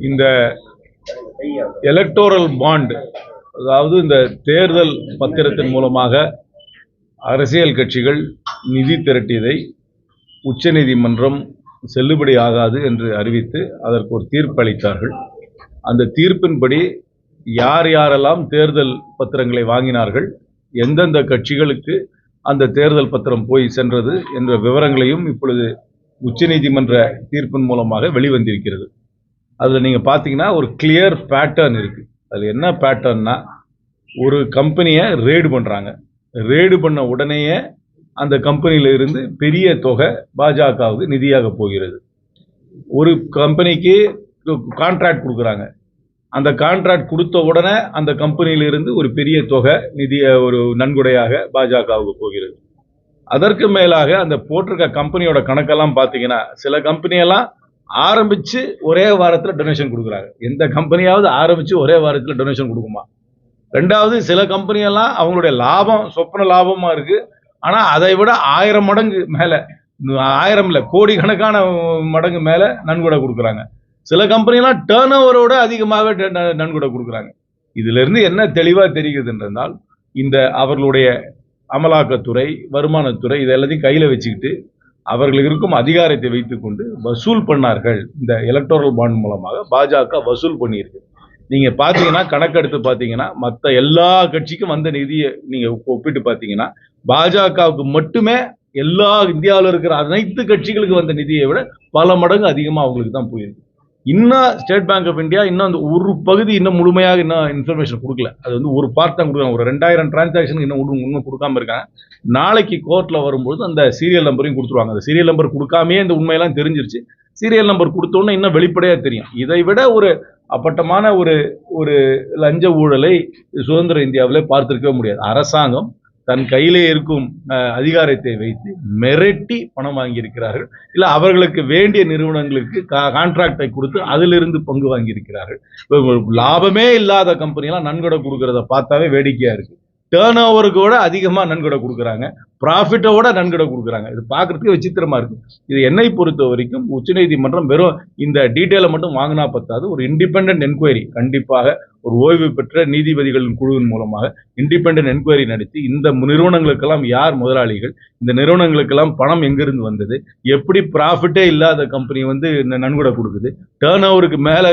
இந்த electoral bond அதாவது இந்த தேர்தல் பத்திரத்தின் மூலமாக அரசியல் கட்சிகள் நிதி திரட்டியதை உச்சநீதிமன்றம் செல்லுபடி ஆகாது என்று அறிவித்து அதற்கு ஒரு தீர்ப்பு அளித்தார்கள் அந்த தீர்ப்பின்படி யார் யாரெல்லாம் தேர்தல் பத்திரங்களை வாங்கினார்கள் எந்தெந்த கட்சிகளுக்கு அந்த தேர்தல் பத்திரம் போய் சென்றது என்ற விவரங்களையும் இப்பொழுது உச்சநீதிமன்ற தீர்ப்பின் மூலமாக வெளிவந்திருக்கிறது. அதில் நீங்கள் பார்த்தீங்கன்னா ஒரு கிளியர் பேட்டர்ன் இருக்குது அதில் என்ன பேட்டர்ன்னா ஒரு கம்பெனியை ரேடு பண்ணுறாங்க ரேடு பண்ண உடனேயே அந்த கம்பெனியில் இருந்து பெரிய தொகை பாஜகவுக்கு நிதியாக போகிறது. ஒரு கம்பெனிக்கு கான்ட்ராக்ட் கொடுக்குறாங்க. அந்த கான்ட்ராக்ட் கொடுத்த உடனே அந்த கம்பெனியிலிருந்து ஒரு பெரிய தொகை நிதிய ஒரு நன்கொடையாக பாஜகவுக்கு போகிறது. அதற்கு மேலாக அந்த போட்டிருக்க கம்பெனியோட கணக்கெல்லாம் பார்த்தீங்கன்னா சில கம்பெனியெல்லாம் ஆரம்பித்து ஒரே வாரத்தில் டொனேஷன் கொடுக்குறாங்க. எந்த கம்பெனியாவது ஆரம்பித்து ஒரே வாரத்தில் டொனேஷன் கொடுக்குமா? ரெண்டாவது சில கம்பெனியெல்லாம் அவங்களுடைய லாபம் சொப்பன லாபமாக இருக்குது ஆனால் அதை விட ஆயிரம் மடங்கு மேலே ஆயிரம் இல்லை கோடிக்கணக்கான மடங்கு மேலே நன்கொடை கொடுக்குறாங்க. சில கம்பெனிலாம் டேர்ன் ஓவரோட அதிகமாக ந- நன்கொடை கொடுக்குறாங்க. இதிலிருந்து என்ன தெளிவாக தெரிகிறது என்றால் இந்த அவர்களுடைய அமலாக்கத்துறை வருமானத்துறை இது எல்லாத்தையும் கையில் வச்சுக்கிட்டு அவர்கள் இருக்கும் அதிகாரத்தை வைத்துக்கொண்டு வசூல் பண்ணார்கள். இந்த எலக்டோரல் பாண்ட் மூலமாக பாஜக வசூல் பண்ணியிருக்கு. நீங்க பார்த்தீங்கன்னா கணக்கெடுத்து பார்த்தீங்கன்னா மற்ற எல்லா கட்சிக்கும் வந்த நிதியை நீங்கள் ஒப்பிட்டு பார்த்தீங்கன்னா பாஜகவுக்கு மட்டுமே எல்லா இந்தியாவில் இருக்கிற அனைத்து கட்சிகளுக்கு வந்த நிதியை விட பல மடங்கு அதிகமா அவங்களுக்கு தான் போயிருக்கு. இன்னும் ஸ்டேட் பேங்க் ஆஃப் இந்தியா இன்னும் அந்த ஒரு பகுதி இன்னும் முழுமையாக இன்னும் இன்ஃபர்மேஷன் கொடுக்கல. அது வந்து ஒரு பார்ட் தான் கொடுக்குறாங்க. ஒரு ரெண்டாயிரம் டிரான்சாக்ஷன் இன்னும் இன்னும் கொடுக்காம இருக்காங்க. நாளைக்கு கோர்ட்டில் வரும்போது அந்த சீரியல் நம்பரையும் கொடுத்துருவாங்க. அந்த சீரியல் நம்பர் கொடுக்காமே இந்த உண்மையெல்லாம் தெரிஞ்சிருச்சு. சீரியல் நம்பர் கொடுத்தோன்னே இன்னும் வெளிப்படையாக தெரியும். இதை விட ஒரு அப்பட்டமான ஒரு ஒரு லஞ்ச ஊழலை சுதந்திர இந்தியாவிலே பார்த்திருக்கவே முடியாது. அரசாங்கம் தன் கையிலே இருக்கும் அதிகாரத்தை வைத்து மிரட்டி பணம் வாங்கியிருக்கிறார்கள். இல்லை அவர்களுக்கு வேண்டிய நிறுவனங்களுக்கு கான்ட்ராக்டை கொடுத்து அதிலிருந்து பங்கு வாங்கியிருக்கிறார்கள். லாபமே இல்லாத கம்பெனிலாம் நன்கொடை கொடுக்கறத பார்த்தாவே வேடிக்கையாக இருக்குது டேர்ன் ஓவருக்கு விட அதிகமாக நன்கொடை கொடுக்குறாங்க. ப்ராஃபிட்டை விட நன்கொடை கொடுக்குறாங்க. இது பார்க்குறதுக்கு விசித்திரமாக இருக்குது இது என்னை பொறுத்த வரைக்கும் உச்சநீதிமன்றம் வெறும் இந்த டீட்டெயிலை மட்டும் வாங்கினா பத்தாது. ஒரு இண்டிபெண்டன்ட் என்கொயரி கண்டிப்பாக ஒரு ஓய்வு பெற்ற நீதிபதிகளின் குழுவின் மூலமாக இண்டிபெண்டன்ட் என்கொயரி நடத்தி இந்த நிறுவனங்களுக்கெல்லாம் யார் முதலாளிகள் இந்த நிறுவனங்களுக்கெல்லாம் பணம் எங்கிருந்து வந்தது எப்படி ப்ராஃபிட்டே இல்லாத கம்பெனி வந்து நன்கொடை கொடுக்குது டேர்ன் ஓவருக்கு மேலே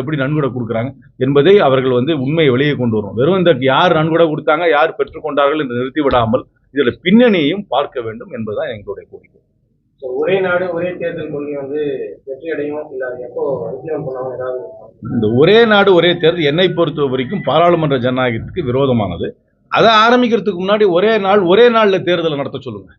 எப்படி நன்கொடை கொடுக்குறாங்க என்பதை அவர்கள் வந்து உண்மையை வெளியே கொண்டு வரும். வெறும் இந்த யார் நன்கொடை கொடுத்தாங்க யார் பெற்றுக்கொண்டார்கள் என்று நிறுத்தி விடாமல் பின்னணியையும் பார்க்க வேண்டும் என்பதுதான் எங்களுடைய கோரிக்கை. ஒரே நாடு ஒரே தேர்தல் கொள்கை வந்து வெற்றி அடையும் இல்ல எப்போ இம்ப்ளிமெண்ட் பண்ணாமல் ஏதாவது இந்த ஒரே நாடு ஒரே தேர்தல் என்னை பொறுத்த வரைக்கும் பாராளுமன்ற ஜனநாயகத்துக்கு விரோதமானது. அதை ஆரம்பிக்கிறதுக்கு முன்னாடி ஒரே நாள் ஒரே நாளில் தேர்தலை நடத்த சொல்லுங்க.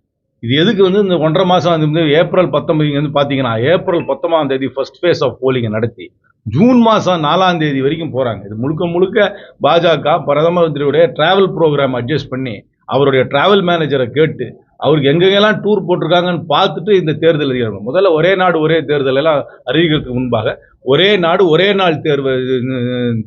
இது எதுக்கு வந்து இந்த ஒன்றரை மாதம் வந்து ஏப்ரல் பத்தொம்பது வந்து பார்த்தீங்கன்னா ஏப்ரல் பத்தொன்பதாம் தேதி ஃபர்ஸ்ட் ஃபேஸ் ஆஃப் போலிங்கை நடத்தி ஜூன் மாதம் நாலாம் தேதி வரைக்கும் போகிறாங்க இது முழுக்க முழுக்க பாஜக பிரதம மந்திரியுடைய ட்ராவல் ப்ரோக்ராம் அட்ஜஸ்ட் பண்ணி அவருடைய ட்ராவல் மேனேஜரை கேட்டு அவருக்கு எங்கெங்கெல்லாம் டூர் போட்டிருக்காங்கன்னு பார்த்துட்டு இந்த தேர்தல் அறிவிக்கணும் முதல்ல ஒரே நாடு ஒரே தேர்தல் எல்லாம் அறிவிக்கிறதுக்கு முன்பாக ஒரே நாடு ஒரே நாள் தேர்வு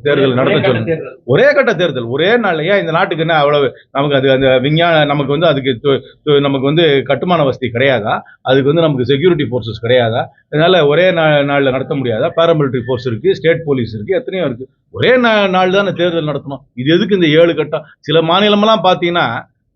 தேர்தல் நடத்த தேர்தல். ஒரே கட்ட தேர்தல். ஒரே நாள் ஏன் இந்த நாட்டுக்கு என்ன அவ்வளவு நமக்கு அது அந்த விஞ்ஞான நமக்கு வந்து அதுக்கு நமக்கு வந்து கட்டுமான வசதி கிடையாதா? அதுக்கு வந்து நமக்கு செக்யூரிட்டி ஃபோர்ஸஸ் கிடையாதா? அதனால ஒரே நா நாளில் நடத்த முடியாதா? பாராமிலிட்டரி ஃபோர்ஸ் இருக்கு ஸ்டேட் போலீஸ் இருக்கு எத்தனையோ இருக்கு. ஒரே நா நாள் தானே தேர்தல் நடத்தணும். இது எதுக்கு இந்த ஏழு கட்டம்? சில மாநிலமெல்லாம் பார்த்தீங்கன்னா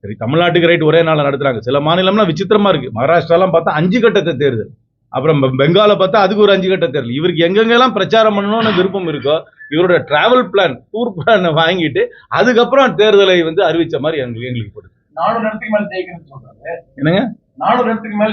சரி தமிழ்நாட்டுக்கு ரைட் ஒரே நாளில் நடத்துறாங்க. சில மாநிலம்லாம் விசித்திரமா இருக்கு. மகாராஷ்டிராலாம் பார்த்தா அஞ்சு கட்டத்தை தேர்தல். அப்புறம் பெங்காலை பார்த்தா அதுக்கு ஒரு அஞ்சு கட்ட தேர்தல். இவருக்கு எங்கெங்கெல்லாம் பிரச்சாரம் பண்ணணும்னு விருப்பம் இருக்கோ இவரோட டிராவல் பிளான் டூர் பிளான் வாங்கிட்டு அதுக்கப்புறம் தேர்தலை வந்து அறிவிச்ச மாதிரி எங்களுக்கு எங்களுக்கு போடுது நானூறு இடத்துக்கு மேல என்னங்க? நானூறு இடத்துக்கு மேல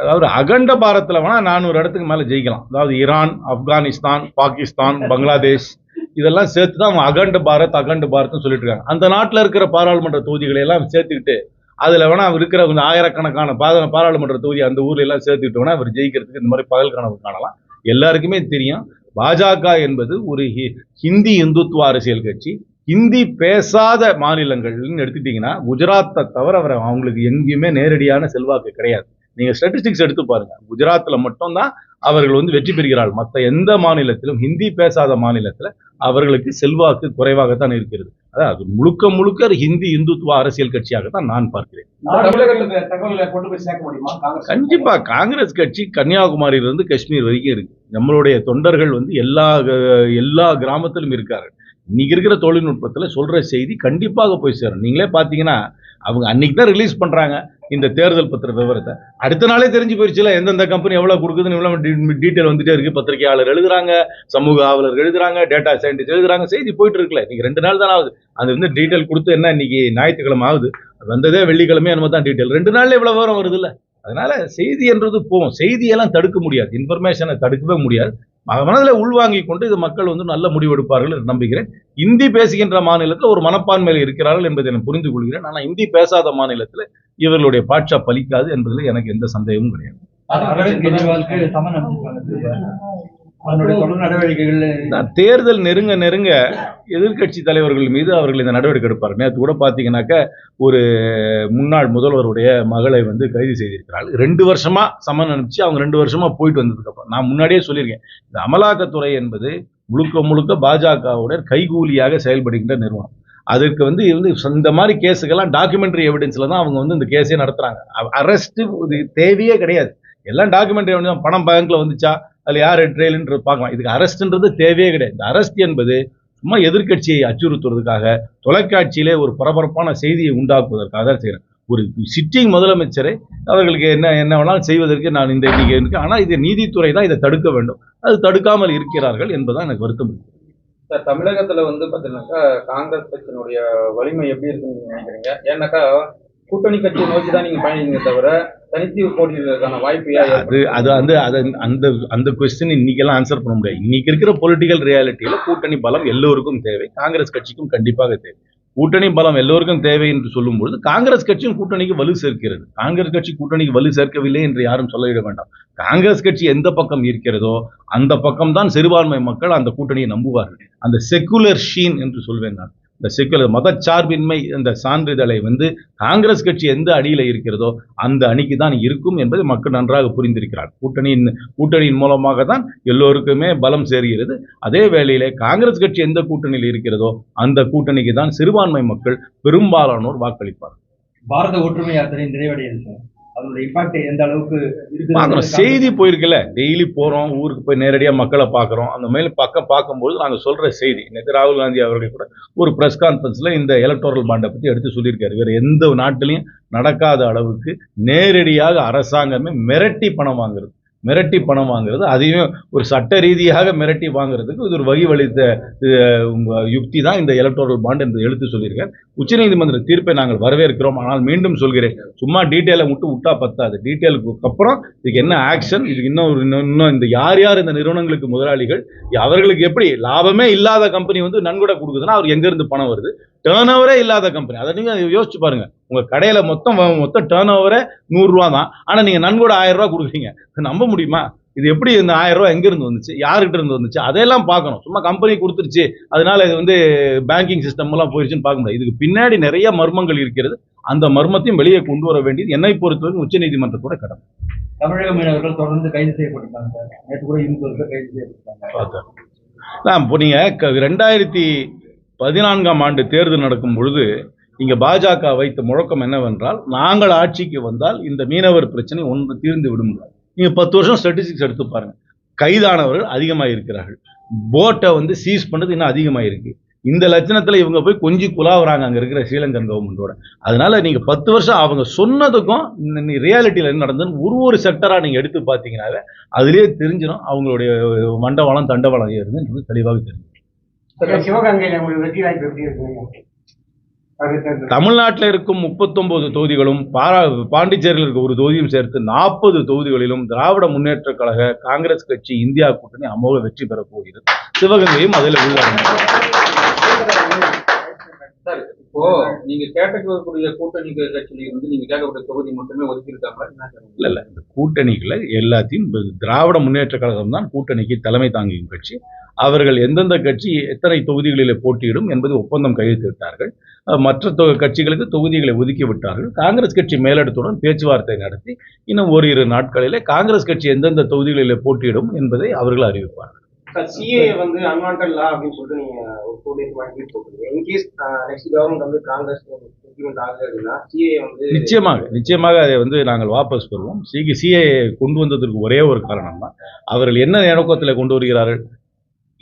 அதாவது அகண்ட பாரத்தில் வேணா நானூறு இடத்துக்கு மேலே ஜெயிக்கலாம். அதாவது ஈரான் ஆப்கானிஸ்தான் பாகிஸ்தான் பங்களாதேஷ் இதெல்லாம் சேர்த்து தான் அவங்க அகண்டு பாரத் அகண்டு பாரத்னு சொல்லிட்டு இருக்காங்க அந்த நாட்டில் இருக்கிற பாராளுமன்ற தொகுதிகளை எல்லாம் சேர்த்துக்கிட்டு அதில் வேணா அவர் இருக்கிற கொஞ்சம் ஆயிரக்கணக்கான பாத- பாராளுமன்ற தொகுதி அந்த ஊர்ல எல்லாம் சேர்த்துக்கிட்டு அவர் ஜெயிக்கிறதுக்கு இந்த மாதிரி பகல் கனவு காணலாம். எல்லாருக்குமே தெரியும் பாஜக என்பது ஒரு ஹி- ஹிந்தி இந்துத்துவ அரசியல் கட்சி. ஹிந்தி பேசாத மாநிலங்கள்னு எடுத்துட்டிங்கன்னா குஜராத்தை தவிர அவரை அவங்களுக்கு எங்கேயுமே நேரடியான செல்வாக்கு கிடையாது. நீங்க ஸ்டாட்டிஸ்டிக்ஸ் எடுத்து பாருங்க. குஜராத்ல மட்டும்தான் அவர்கள் வந்து வெற்றி பெறுகிறார்கள். மற்ற எந்த மாநிலத்திலும் ஹிந்தி பேசாத மாநிலத்துல அவர்களுக்கு செல்வாக்கு குறைவாகத்தான் இருக்கிறது. அதாவது அது முழுக்க முழுக்க ஹிந்தி இந்துத்துவ அரசியல் கட்சியாக தான் நான் பார்க்கிறேன் கண்டிப்பா காங்கிரஸ் கட்சி கன்னியாகுமரியிலிருந்து காஷ்மீர் வரைக்கும் இருக்கு. நம்மளுடைய தொண்டர்கள் வந்து எல்லா எல்லா கிராமத்திலும் இருக்காரு இன்னைக்கு இருக்கிற தொழில்நுட்பத்தில் சொல்கிற செய்தி கண்டிப்பாக போய் சேரும். நீங்களே பார்த்தீங்கன்னா அவங்க அன்னைக்கு தான் ரிலீஸ் பண்ணுறாங்க இந்த தேர்தல் பத்திர விவரத்தை. அடுத்த நாளே தெரிஞ்சு போயிடுச்சுல எந்தெந்த கம்பெனி எவ்வளோ கொடுக்குதுன்னு எவ்வளோ டீட்டெயில் வந்துட்டே இருக்குது பத்திரிகையாளர் எழுதுறாங்க சமூக ஆவலர் எழுதுறாங்க டேட்டா சயின்டிஸ்ட் எழுதுறாங்க செய்தி போயிட்டு இருக்குல்ல. இன்னைக்கு ரெண்டு நாள் தான் ஆகுது. அது வந்து டீட்டெயில் கொடுத்து என்ன இன்னைக்கு ஞாயிற்றுக்கிழமை ஆகுது? அது வந்ததே வெள்ளிக்கிழமை என்னமோ தான் டீட்டெயில் ரெண்டு நாள்ல இவ்வளோ விவரம் வருது இல்லை அதனால செய்தி என்றது போகும். செய்தியெல்லாம் தடுக்க முடியாது. இன்ஃபர்மேஷனை தடுக்கவே முடியாது. மனதில் உள்வாங்கி கொண்டு இது மக்கள் வந்து நல்ல முடிவெடுப்பார்கள் என்று நம்புகிறேன். இந்தி பேசுகின்ற மாநிலத்தில் ஒரு மனப்பான்மையில் இருக்கிறார்கள் என்பதை நான் புரிந்து கொள்கிறேன். ஆனால் இந்தி பேசாத மாநிலத்தில் இவர்களுடைய பாட்சா பலிக்காது என்பதில் எனக்கு எந்த சந்தேகமும் கிடையாது. தேர்தல் நெருங்க நெருங்க எதிர்க்கட்சி தலைவர்கள் மீது அவர்கள் இந்த நடவடிக்கை எடுப்பார் நேற்று கூட பார்த்தீங்கன்னாக்க ஒரு முன்னாள் முதல்வருடைய மகளை வந்து கைது செய்திருக்கிறார்கள் ரெண்டு வருஷமா சமன் அனுப்பிச்சு அவங்க ரெண்டு வருஷமா போயிட்டு வந்ததுக்கு அப்புறம். நான் முன்னாடியே சொல்லியிருக்கேன். இந்த அமலாக்கத்துறை என்பது முழுக்க முழுக்க பாஜகவுடைய கைகூலியாக செயல்படுகின்ற நிறுவனம். அதற்கு வந்து வந்து இந்த மாதிரி கேஸுக்கெல்லாம் டாக்குமெண்ட்ரி எவிடன்ஸ்ல தான் அவங்க வந்து இந்த கேஸே நடத்துறாங்க. அரெஸ்ட் இது தேவையே கிடையாது. எல்லாம் டாக்குமெண்ட்ரி எவிடன்ஸ் பணம் பேங்க்ல வந்துச்சா? அதில் யார் ட்ரெயிலுன்றது பார்க்கலாம். இதுக்கு அரெஸ்ட்ன்றது தேவையே கிடையாது. இந்த அரெஸ்ட் என்பது சும்மா எதிர்க்கட்சியை அச்சுறுத்துவதற்காக தொலைக்காட்சியிலே ஒரு பரபரப்பான செய்தியை உண்டாக்குவதற்காக செய்கிறேன் ஒரு சிட்டிங் முதலமைச்சரை அவர்களுக்கு என்ன என்ன வேணாலும் செய்வதற்கு நான் இந்த இன்னைக்கு இருக்கு ஆனால் இது நீதித்துறை தான் இதை தடுக்க வேண்டும். அது தடுக்காமல் இருக்கிறார்கள் என்பதுதான் எனக்கு வருத்தம் சார் தமிழகத்தில் வந்து பார்த்தீங்கன்னாக்கா காங்கிரஸ் கட்சியினுடைய வலிமை எப்படி இருக்குன்னு நினைக்கிறீங்க? ஏன்னாக்கா கூட்டணி கட்சியை நோக்கி தான் நீங்கள் பயணிங்க தவிர வாய்ப்பு அது அது வந்து அது அந்த அந்த கொஸ்டின் இன்னைக்கெல்லாம் ஆன்சர் பண்ண முடியாது. இன்னைக்கு இருக்கிற பொலிட்டிக்கல் ரியாலிட்டியில கூட்டணி பலம் எல்லோருக்கும் தேவை. காங்கிரஸ் கட்சிக்கும் கண்டிப்பாக தேவை. கூட்டணி பலம் எல்லோருக்கும் தேவை என்று சொல்லும்பொழுது காங்கிரஸ் கட்சியும் கூட்டணிக்கு வலு சேர்க்கிறது. காங்கிரஸ் கட்சி கூட்டணிக்கு வலு சேர்க்கவில்லை என்று யாரும் சொல்லிட வேண்டாம். காங்கிரஸ் கட்சி எந்த பக்கம் இருக்கிறதோ அந்த பக்கம் தான் சிறுபான்மை மக்கள் அந்த கூட்டணியை நம்புவார்கள். அந்த செக்குலர் ஷீன் என்று சொல்வேன் நான். இந்த செக்குலர் மதச்சார்பின்மை இந்த சான்றிதழை வந்து காங்கிரஸ் கட்சி எந்த அணியில் இருக்கிறதோ அந்த அணிக்கு தான் இருக்கும் என்பதை மக்கள் நன்றாக புரிந்திருக்கிறார். கூட்டணியின் கூட்டணியின் மூலமாக தான் எல்லோருக்குமே பலம் சேர்கிறது. அதே வேளையிலே காங்கிரஸ் கட்சி எந்த கூட்டணியில் இருக்கிறதோ அந்த கூட்டணிக்கு தான் சிறுபான்மை மக்கள் பெரும்பாலானோர் வாக்களிப்பார் பாரத ஒற்றுமை யாத்திரை நிறைவடையுது சார். அதனுடைய இம்பாக்ட் எந்த அளவுக்கு செய்தி போயிருக்குல்ல டெய்லி போகிறோம் ஊருக்கு போய் நேரடியாக மக்களை பார்க்குறோம் அந்த மேல் பக்கம் பார்க்கும்போது நாங்கள் சொல்கிற செய்தி நேற்று ராகுல் காந்தி அவர்கள் கூட ஒரு ப்ரெஸ் கான்ஃபரன்ஸில் இந்த எலக்டோரல் பாண்டை பற்றி எடுத்து சொல்லியிருக்காரு. வேறு எந்த நாட்டிலையும் நடக்காத அளவுக்கு நேரடியாக அரசாங்கமே மிரட்டி பணம் வாங்குறது. மிரட்டி பணம் வாங்குறது அதையும் ஒரு சட்ட ரீதியாக மிரட்டி வாங்குறதுக்கு இது ஒரு வகி வலித்த யுக்தி தான் இந்த எலக்ட்ரல் பாண்ட் என்று எழுத்து சொல்லியிருக்கேன் உச்சநீதிமன்ற தீர்ப்பை நாங்கள் வரவேற்கிறோம். ஆனால் மீண்டும் சொல்கிறேன் சும்மா டீட்டெயிலை மட்டும் விட்டா பத்தாது. டீட்டெயிலுக்கு அப்புறம் இதுக்கு என்ன ஆக்ஷன் இதுக்கு இன்னும் ஒரு இன்னும் இன்னும் இந்த யார் யார் இந்த நிறுவனங்களுக்கு முதலாளிகள்? அவர்களுக்கு எப்படி லாபமே இல்லாத கம்பெனி வந்து நன்கொடை கொடுக்குதுன்னா அவர் எங்கேருந்து பணம் வருது? டேர்ன் ஓவரே இல்லாத கம்பெனி அதை நீங்கள் யோசிச்சு பாருங்க. உங்க கடையில மொத்தம் மொத்தம் டேர்ன் ஓவரே நூறுரூவா தான். ஆனா நீங்க நன்கொடை ஆயிரம் ரூபா கொடுக்குறீங்க. நம்ப முடியுமா? இது எப்படி இந்த ஆயிரம் ரூபாய் எங்க இருந்து வந்துச்சு? யாருக்கிட்ட இருந்து வந்துச்சு? அதையெல்லாம் பார்க்கணும். சும்மா கம்பெனி கொடுத்துருச்சு. அதனால இது வந்து பேங்கிங் சிஸ்டம் எல்லாம் போயிருச்சுன்னு பார்க்க முடியாது. இதுக்கு பின்னாடி நிறைய மர்மங்கள் இருக்கிறது. அந்த மர்மத்தையும் வெளியே கொண்டு வர வேண்டியது என்னை பொறுத்தவரைக்கும் உச்சநீதிமன்றத்தோட கடமை. தமிழக மீனவர்கள் தொடர்ந்து கைது செய்யப்பட்டிருக்காங்க சார். நேற்று கூட இருபது பேர் கைது செய்யப்பட்டிருக்காங்க. இப்போ நீங்கள் ரெண்டாயிரத்தி பதினான்காம் ஆண்டு தேர்தல் நடக்கும் பொழுது இங்க பாஜக வைத்த முழக்கம் என்னவென்றால் நாங்கள் ஆட்சிக்கு வந்தால் இந்த மீனவர் பிரச்சனை ஒன்று தீர்ந்து விடும் நீங்க பத்து வருஷம் ஸ்டாட்டிஸ்டிக்ஸ் எடுத்து பாருங்க. கைதானவர்கள் அதிகமாக இருக்கிறார்கள் போட்டை வந்து சீஸ் பண்ணுறது இன்னும் அதிகமாக இருக்கு இந்த லட்சணத்துல இவங்க போய் கொஞ்சி குலாவுறாங்க அங்க இருக்கிற ஸ்ரீலங்கன் கவர்மெண்டோட அதனால நீங்க பத்து வருஷம் அவங்க சொன்னதுக்கும் ரியாலிட்டியில என்ன நடந்ததுன்னு ஒரு ஒரு செக்டராக நீங்க எடுத்து பார்த்தீங்கன்னாவே அதுலேயே தெரிஞ்சிடும் அவங்களுடைய மண்டவளம் தண்டவளம் ஏறுதுன்றது தெளிவாக தெரியும் சிவகங்கையில் உங்களுக்கு வெற்றி வாய்ப்பு எப்படி இருக்குங்க? தமிழ்நாட்டில் இருக்கும் முப்பத்தொன்பது தொகுதிகளும் பாரா பாண்டிச்சேரியில் இருக்க ஒரு தொகுதியும் சேர்த்து நாற்பது தொகுதிகளிலும் திராவிட முன்னேற்ற கழக காங்கிரஸ் கட்சி இந்தியா கூட்டணி அமோக வெற்றி பெறப் போகிறது. சிவகங்கையும் அதில் உள்ளாங்க சார் இப்போ நீங்க கேட்கக்கூடிய கூட்டணி கட்சியில இருந்து நீங்க கேட்கக்கூடிய தொகுதி மட்டுமே ஒதுக்கி இருக்காங்களா என்ன சார் இல்ல இல்ல. இந்த கூட்டணிகளை எல்லாத்தையும் திராவிட முன்னேற்ற கழகம் தான் கூட்டணிக்கு தலைமை தாங்கியும் கட்சி. அவர்கள் எந்தெந்த கட்சி எத்தனை தொகுதிகளில் போட்டியிடும் என்பது ஒப்பந்தம் கையெழுத்திட்டார்கள். மற்ற தொ- கட்சிகளுக்கு தொகுதிகளை ஒதுக்கி விட்டார்கள். காங்கிரஸ் கட்சி மேலிடத்துடன் பேச்சுவார்த்தை நடத்தி இன்னும் ஓரிரு நாட்களிலே காங்கிரஸ் கட்சி எந்தெந்த தொகுதிகளில் போட்டியிடும் என்பதை அவர்கள் அறிவிப்பார்கள். சிஏ வந்து அன்வான்ட் லா அப்படின்னு சொல்லிட்டு நீங்க ஒரு டூ டேஸ் மாதிரி ட்வீட் போட்டுருக்கீங்க இன்கேஸ் நெக்ஸ்ட் கவர்மெண்ட் வந்து காங்கிரஸ் இம்ப்ளிமெண்ட் ஆகுது அப்படின்னா சிஏ வந்து நிச்சயமாக நிச்சயமாக அதை வந்து நாங்கள் வாபஸ் பெறுவோம். சிஏ கொண்டு வந்ததற்கு ஒரே ஒரு காரணம் தான் அவர்கள் என்ன நோக்கத்தில் கொண்டு வருகிறார்கள்?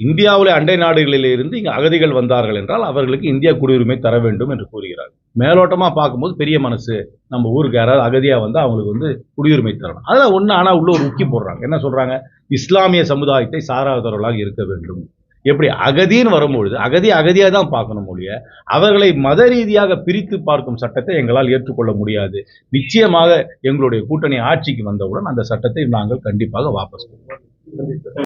இந்தியாவில் அண்டை நாடுகளிலிருந்து இங்கே அகதிகள் வந்தார்கள் என்றால் அவர்களுக்கு இந்தியா குடியுரிமை தர வேண்டும் என்று கூறுகிறார். மேலோட்டமாக பார்க்கும்போது பெரிய மனசு நம்ம ஊருக்கு யாராவது அகதியாக வந்தால் அவங்களுக்கு வந்து குடியுரிமை தரணும். அதில் ஒன்று ஆனால் உள்ள ஒரு முக்கிய போடுறாங்க. என்ன சொல்கிறாங்க இஸ்லாமிய சமுதாயத்தை சாராதவர்களாக இருக்க வேண்டும். எப்படி? அகதின்னு வரும்பொழுது அகதி அகதியாக தான் பார்க்கணும் ஒழிய அவர்களை மத ரீதியாக பிரித்து பார்க்கும் சட்டத்தை எங்களால் ஏற்றுக்கொள்ள முடியாது. நிச்சயமாக எங்களுடைய கூட்டணி ஆட்சிக்கு வந்தவுடன் அந்த சட்டத்தை நாங்கள் கண்டிப்பாக வாபஸ் பெறுவோம்.